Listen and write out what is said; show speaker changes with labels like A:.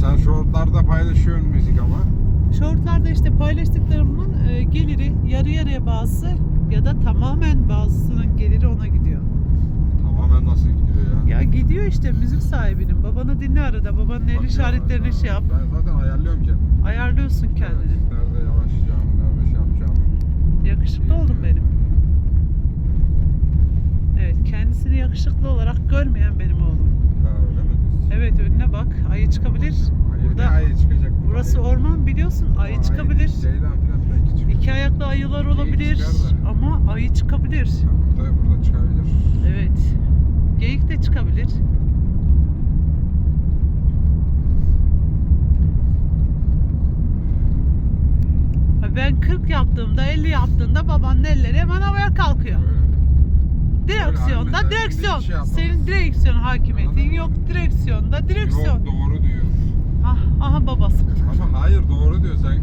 A: sen shortlarda paylaşıyorsun müzik ama.
B: Shortlarda işte paylaştıklarımın e, geliri yarı yarıya bazısı ya da tamamen bazısının geliri ona gidiyor.
A: Tamamen nasıl gidiyor ya?
B: Ya gidiyor işte müzik sahibinin. Babanı dinle arada. Babanın el işaretlerini şey yap.
A: Ben zaten ayarlıyorum kendimi.
B: Ayarlıyorsun kendini.
A: Evet, nerede yavaşlayacağımı, nerede şey yapacağımı.
B: Yakışıklı oğlum benim. Evet kendisini yakışıklı olarak görmeyen benim oğlum.
A: Ha, öyle mi
B: bak. Ayı çıkabilir.
A: Ayı,
B: Burada
A: ayı çıkacak?
B: burası
A: Ayı-
B: orman biliyorsun. Ayı
A: Ayı
B: çıkabilir.
A: Çıkıyor.
B: İki ayaklı ayılar olabilir ama ayı çıkabilir.
A: Ha, Burada, burada çıkabilir.
B: Evet. Geyik de çıkabilir. Ben 40 yaptığımda 50 yaptığında babanın elleri hemen havaya kalkıyor. Direksiyonda direksiyon.
A: şey yapamaz.
B: Senin direksiyon hakimiyetin
A: Anladın mı?
B: yok. Direksiyonda direksiyon.
A: Yok doğru diyor.
B: Ah, aha babası.
A: Ama hayır doğru diyor. Sen?